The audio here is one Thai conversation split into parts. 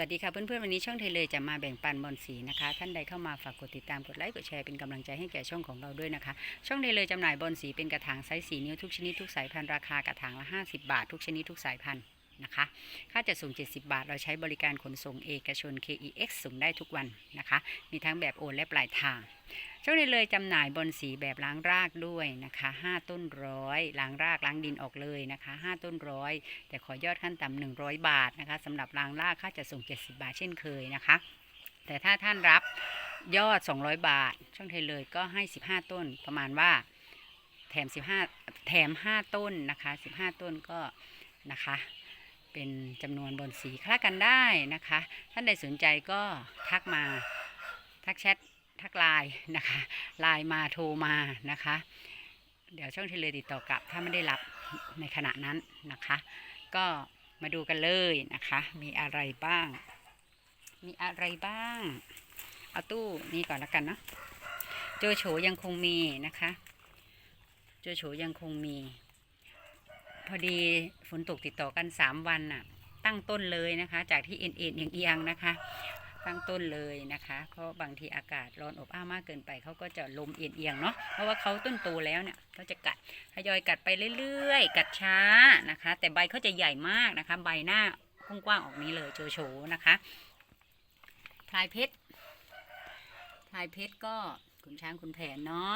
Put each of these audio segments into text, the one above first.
วัสดีค่ะเพื่อนๆวันนี้ช่องเทเลจะมาแบ่งปันบอลสีนะคะ ท่านใดเข้ามาฝากกดติดตามกดไลค์กดแชร์เป็นกำลังใจให้แก่ช่องของเราด้วยนะคะ ช่องเทเลจำหน่ายบอลสีเป็นกระถางไซส์สีนิ้วทุกชนิดทุกสายพันธุ์ราคากระถางละ 50 บาท ทุกชนิดทุกสายพันธุ์ นะคะ ค่าจัดส่ง 70 บาท เราใช้บริการขนส่งเอกชน KEX ส่งได้ทุกวันนะคะ มีทั้งแบบโอนและปลายทาง ช่องนี้เลยจำหน่ายบอลสีแบบล้างรากด้วยนะคะ 5 ต้นร้อยล้างรากล้างดินออกเลยนะคะ 5 ต้นร้อย แต่ขอยอดขั้นต่ำ100 บาทนะคะสำหรับล้างรากค่าจะส่ง 70 บาทเช่นเคยนะคะ แต่ถ้าท่านรับยอด 200 บาท ช่องไทเลยก็ให้ 15 ต้นประมาณว่าแถม 15 แถม 5 ต้นนะคะ 15 ต้นก็นะคะ เป็นจำนวนบนสีคลากันได้นะคะ ท่านใดสนใจก็ทักมาทักแชททักไลน์นะคะไลน์มาโทรมานะคะ เดี๋ยวช่องเทเลติดต่อกลับ ถ้าไม่ได้รับในขณะนั้นนะคะ ก็มาดูกันเลยนะคะ มีอะไรบ้าง มีอะไรบ้าง เอาตู้นี้ก่อนแล้วกันเนาะโจโฉยังคงมีนะคะ โจโฉยังคงมี พอดีฝนตกติดต่อกันสามวันน่ะ ตั้งต้นเลยนะคะ จากที่เอ็นเอ็นเอียงๆนะคะ ตั้งต้นเลยนะคะ เพราะบางทีอากาศร้อนอบอ้าวมากเกินไปเขาก็จะลมเอียงๆเนาะเพราะว่าเขาต้นโตแล้วเนี่ยเขาจะกัดทยอยกัดไปเรื่อยๆ กัดช้านะคะ แต่ใบเขาจะใหญ่มากนะคะ ใบหน้ากว้างๆออกนี้เลยโจโฉนะคะพลายเพชรพลายเพชรก็ขุนช้างขุนแผนเนาะ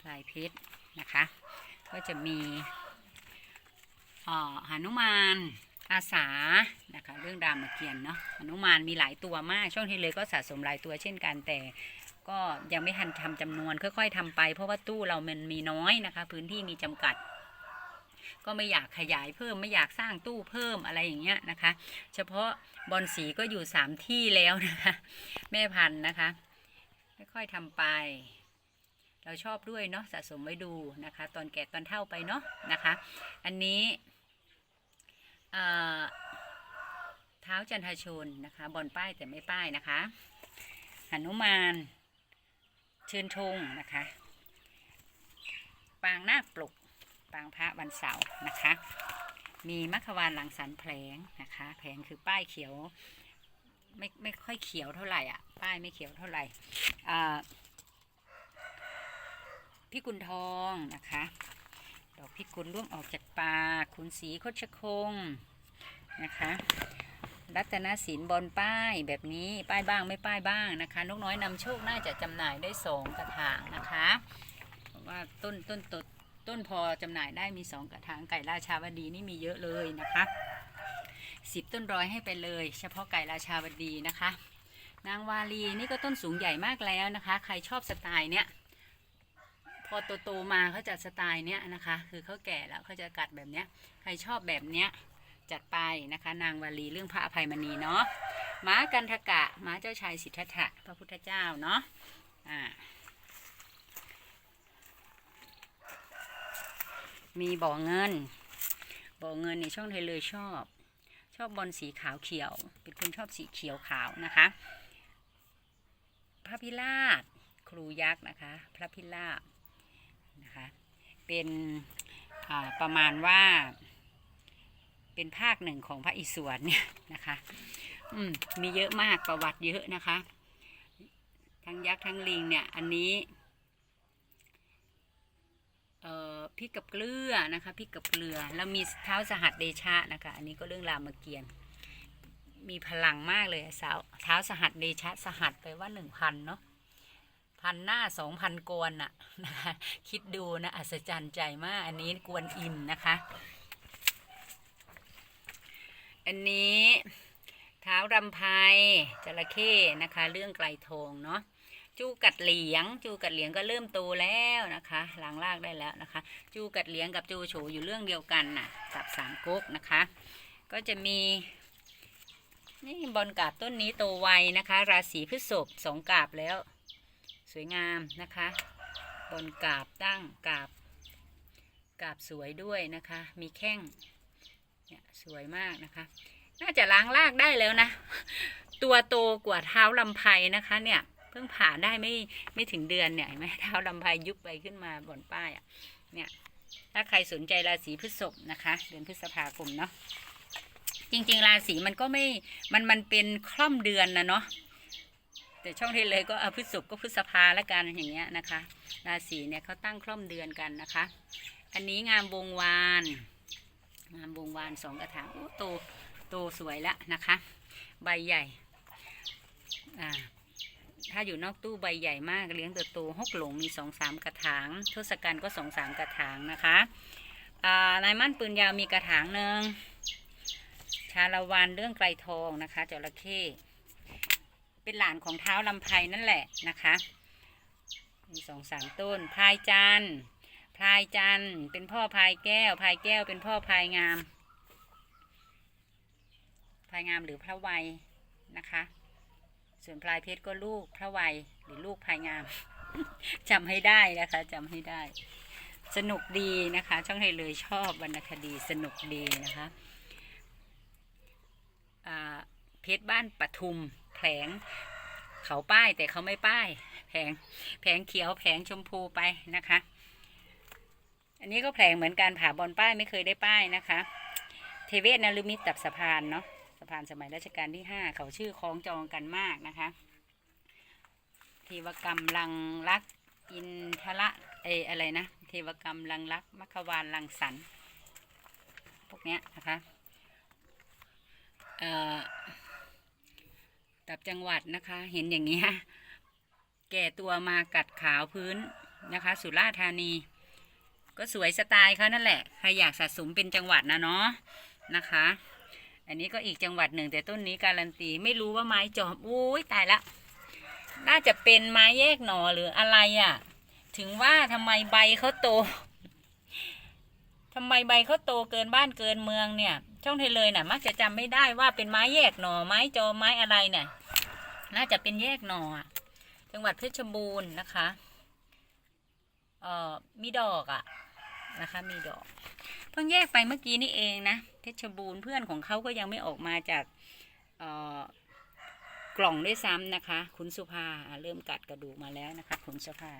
พลายเพชรนะคะ ก็จะมี อ่อหนุมานอาสานะคะเรื่องรามเกียรติ์เนาะหนุมานมีหลายตัวมากช่วงที่เลยก็สะสมหลายตัวเช่นกันแต่ก็ยังไม่ทันทำจำนวนค่อย ๆทำไป เพราะว่าตู้เรามันมีน้อยนะคะ พื้นที่มีจำกัด ก็ไม่อยากขยายเพิ่มไม่อยากสร้างตู้เพิ่มอะไรอย่างเงี้ยนะคะ เฉพาะบอลสีก็อยู่สามที่แล้วนะคะแม่พันธุ์นะคะค่อยๆทำไปเราชอบด้วยเนาะสะสมไว้ดูนะคะ ตอนแก่ตอนเท่าไปเนาะนะคะ อันนี้ เท้าจันทชนนะคะบอลป้ายแต่ไม่ป้ายนะคะหนุมานเชิญธงนะคะ ปางนาคปลุก ปางพระวันเสาร์นะคะ มีมัคควานหลังสันแผลงนะคะแผลงคือป้ายเขียวไม่ไม่ค่อยเขียวเท่าไหร่อะ ป้ายไม่เขียวเท่าไหร่พี่กุลทองนะคะ อกพิกุลร่วงออกจากปากขุนศรีคชคงนะคะ รัตนศิลป์บอลป้ายแบบนี้ป้ายบ้างไม่ป้ายบ้างนะคะ นกน้อยนำโชคน่าจะจำหน่ายได้สองกระถางนะคะเพราะว่าต้นต้นต้นต้นพอจำหน่ายได้มีสองกระถางไก่ราชาวดีนี่มีเยอะเลยนะคะสิบต้นร้อยให้ไปเลย เฉพาะไก่ราชาวดีนะคะ นางวาลีนี่ก็ต้นสูงใหญ่มากแล้วนะคะ ใครชอบสไตล์เนี้ย อโตๆมาเขาจะสไตล์เนี้ยนะคะ คือเขาแก่แล้วเขาจะกัดแบบเนี้ย ใครชอบแบบเนี้ยจัดไปนะคะ นางวาลีเรื่องพระอภัยมณีเนาะม้ากันทกะม้าเจ้าชายสิทธัตถะพระพุทธเจ้าเนาะอ่ามีบ่อเงิน บ่อเงินในช่องไทยเลยชอบ ชอบบอลสีขาวเขียว เป็นคนชอบสีเขียวขาวนะคะ พระพิราบครูยักษ์นะคะ พระพิราบ นะคะ เป็นประมาณว่า เป็นภาคหนึ่งของพระอิศวรเนี่ยนะคะอืมมีเยอะมากประวัติเยอะนะคะ ทั้งยักษ์ทั้งลิงเนี่ยอันนี้เอ่อพริกกับเกลือนะคะพริกกับเกลือแล้วมีเท้าสหัสเดชะนะคะ อันนี้ก็เรื่องรามเกียรติ์มีพลังมากเลยสาวเท้าสหัสเดชะสหัสไปว่าหนึ่งพันเนาะ พันหน้าสองพันกวนน่ะนะคะคิดดูนะอัศจรรย์ใจมาก อันนี้กวนอิมนะคะ อันนี้เท้ารำไพจระเข้นะคะ เรื่องไกลทองเนาะจูกัดเหลียง จูกัดเหลียงก็เริ่มโตแล้วนะคะหลังลากได้แล้วนะคะ จูกัดเหลียงกับจูโฉอยู่เรื่องเดียวกันน่ะกับสามก๊กนะคะ ก็จะมีนี่บอลกาบต้นนี้โตไวนะคะ ราศีพฤษภสองกาบแล้ว สวยงามนะคะ บนกาบตั้งกาบ กาบสวยด้วยนะคะ มีแข้งเนี่ยสวยมากนะคะ น่าจะล้างลากได้แล้วนะ ตัวโตกว่าเท้าลำไพนะคะเนี่ยเพิ่งผ่าได้ไม่ไม่ถึงเดือนเนี่ยเห็นไหมเท้าลำไพยุบไปขึ้นมาบนป้ายอะเนี่ยถ้าใครสนใจราศีพฤษภนะคะ เดือนพฤษภาคมเนาะจริงๆ ราศีมันก็ไม่มันมันเป็นคล่อมเดือนนะเนาะ แต่ช่องที่เลยก็พฤษภก็พฤษภาละกันอย่างเงี้ยนะคะ ราศีเนี่ยเขาตั้งคล่อมเดือนกันนะคะ อันนี้งามวงวาน งามวงวานสองกระถางโอ้โตโตสวยแล้วนะคะ ใบใหญ่อ่าถ้าอยู่นอกตู้ใบใหญ่มากเลี้ยงเติบโตหกหลงมีสองสามกระถางทศกัณฐ์ก็สองสามกระถางนะคะอ่านายมั่นปืนยาวมีกระถางหนึ่งชาละวันเรื่องไกลทองนะคะจระเข้ เป็นหลานของเท้าลำไพนั่นแหละนะคะมีสองสามต้นพายจันพายจันเป็นพ่อพายแก้วพายแก้วเป็นพ่อพายงามพายงามหรือพระวัยนะคะ ส่วนพลายเพชรก็ลูกพระวัยหรือลูกพายงามจำให้ได้นะคะจำให้ได้ สนุกดีนะคะ ช่องให้เลยชอบวรรณคดีสนุกดีนะคะ เพชรบ้านปทุมแผงเขาป้ายแต่เขาไม่ป้ายแผงแผงเขียวแผงชมพูไปนะคะ อันนี้ก็แผงเหมือนกันผ่าบอลป้ายไม่เคยได้ป้ายนะคะ เทเวศนลุมิตตับสะพานเนาะสะพานสมัยรัชกาลที่ห้าเขาชื่อคล้องจองกันมากนะคะเทวกรรมลังรักอินทระเออะไรนะเทวกรรมลังรักมัคควานลังสรรค์พวกเนี้ยนะคะเอ่อับจังหวัดนะคะ เห็นอย่างนี้ยแก่ตัวมากัดขาวพื้นนะคะ สุราษฎร์ธานี ก็สวยสไตล์เขานั่นแหละใครอยากสะสมเป็นจังหวัดนะเนาะนะคะ อันนี้ก็อีกจังหวัดหนึ่งแต่ต้นนี้การันตีไม่รู้ว่าไม้จอมอุ้ยตายละน่าจะเป็นไม้แยกหนอหรืออะไรอะ่ะ ถึงว่าทำไมใบเขาโตทำไมใบเขาโตเกินบ้านเกินเมืองเนี่ย ช่องเทเลยน่ะ มักจะจำไม่ได้ว่าเป็นไม้แยกหนอไม้จอไม้อะไรเนี่ย น่าจะเป็นแยกหน่อจังหวัดเพชรบูรณ์นะคะเอ่อมีดอกอะนะคะ มีดอก เพิ่งแยกไปเมื่อกี้นี่เองนะเพชรบูรณ์เพื่อนของเขาก็ยังไม่ออกมาจากเอ่อกล่องด้วยซ้ำนะคะ คุณสุภาเริ่มกัดกระดูกมาแล้วนะคะ คุณสุภา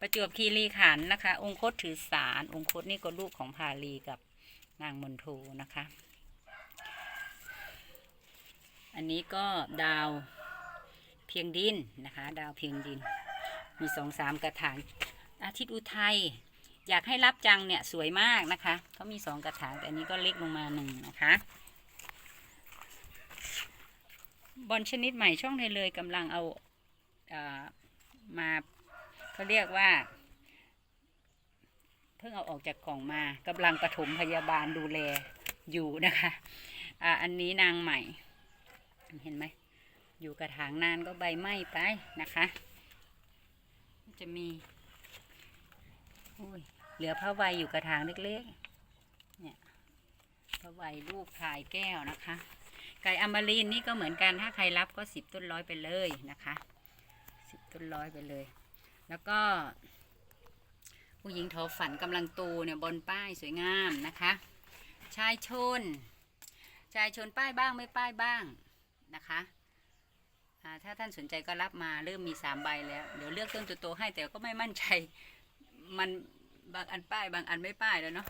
ประจวบคีรีขันธ์นะคะ องคตถือสาร องคตนี่ก็ลูกของพาลีกับนางมนโทนะคะ อันนี้ก็ดาว เพียงดินนะคะ ดาวเพียงดิน มีสองสามกระถางอาทิตย์อุทัยอยากให้รับจังเนี่ยสวยมากนะคะเขามีสองกระถางแต่อันนี้ก็เล็กลงมาหนึ่งนะคะบอลชนิดใหม่ช่องไทยเลยกำลังเอาเอ่อมาเขาเรียกว่า เพิ่งเอาออกจากกล่องมากำลังปฐมพยาบาลดูแลอยู่นะคะอ่าอันนี้นางใหม่ เห็นไหม อยู่กระถางนานก็ใบไหม้ไปนะคะ จะมีอุ้ยเหลือผ้าใบอยู่กระถางเล็กๆ เนี่ยผ้าใบลูกพายแก้วนะคะ ไก่อมรินนี่ก็เหมือนกันถ้าใครรับก็สิบต้นร้อยไปเลยนะคะสิบต้นร้อยไปเลย แล้วก็ ผู้หญิงทอฝันกำลังโตเนี่ยบนป้ายสวยงามนะคะ ชายชน ชายชนป้ายบ้างไม่ป้ายบ้างนะคะ ถ้าท่านสนใจก็รับมาเริ่มมีสามใบแล้ว เดี๋ยวเลือกต้นโตๆให้แต่ก็ไม่มั่นใจ มันบางอันป้ายบางอันไม่ป้ายแล้วเนาะ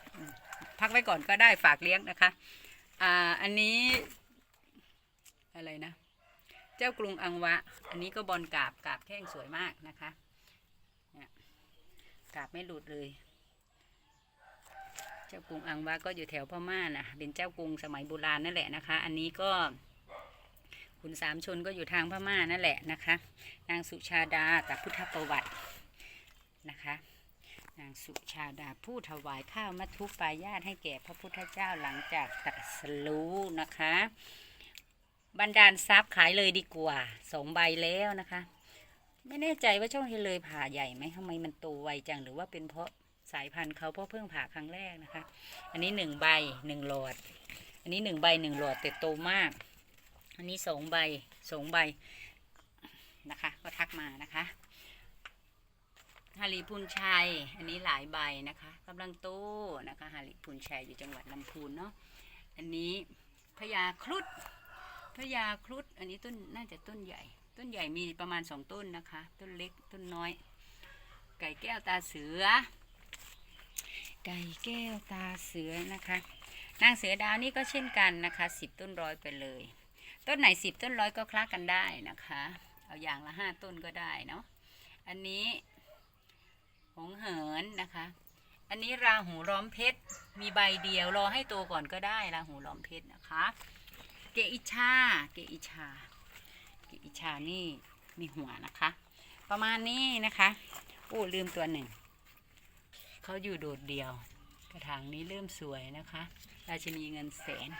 พักไว้ก่อนก็ได้ฝากเลี้ยงนะคะอ่าอันนี้อะไรนะ เจ้ากรุงอังวะ อันนี้ก็บอลกาบกาบแข้งสวยมากนะคะเนี่ยกาบไม่หลุดเลย เจ้ากรุงอังวะก็อยู่แถวพม่านะเป็นเจ้ากรุงสมัยโบราณนั่นแหละนะคะ อันนี้ก็ ขุนสามชนก็อยู่ทางพม่านั่นแหละนะคะ นางสุชาดากับพุทธประวัตินะคะ นางสุชาดาผู้ถวายข้าวมัทุปายาตให้แก่พระพุทธเจ้าหลังจากตรัสรู้นะคะบันดาลทรัพย์ขายเลยดีกว่าสองใบแล้วนะคะ ไม่แน่ใจว่าช่องเฮเลยผ่าใหญ่ไหมทำไมมันโตไวจังหรือว่าเป็นเพราะสายพันธุ์เขาเพราะเพิ่งผ่าครั้งแรกนะคะ อันนี้หนึ่งใบหนึ่งหลอด อันนี้หนึ่งใบหนึ่งหลอดแต่โตมาก อันนี้สองใบสองใบนะคะ ก็ทักมานะคะฮาริพุนชัย อันนี้หลายใบนะคะกำลังโตนะคะฮาริพุนชัยอยู่จังหวัดลำพูนเนาะอันนี้พญาครุฑพญาครุฑอันนี้ต้นน่าจะต้นใหญ่ ต้นใหญ่มีประมาณสองต้นนะคะ ต้นเล็กต้นน้อย ไก่แก้วตาเสือ ไก่แก้วตาเสือนะคะ นางเสือดาวนี่ก็เช่นกันนะคะสิบต้นร้อยไปเลย ต้นไหนสิบต้นร้อยก็คละกันได้นะคะ เอาอย่างละห้าต้นก็ได้เนาะอันนี้หงเหินนะคะ อันนี้ราหูล้อมเพชรมีใบเดียวรอให้โตก่อนก็ได้ราหูล้อมเพชรนะคะ เกอิชาเกอิชา เกอิชานี่มีหัวนะคะ ประมาณนี้นะคะโอ้ลืมตัวหนึ่งเขาอยู่โดดเดียว กระถางนี้เริ่มสวยนะคะ ราชินีเงินแสน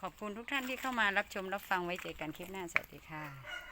ขอบคุณทุกท่านที่เข้ามารับชมรับฟังไว้เจอกันคลิปหน้าสวัสดีค่ะ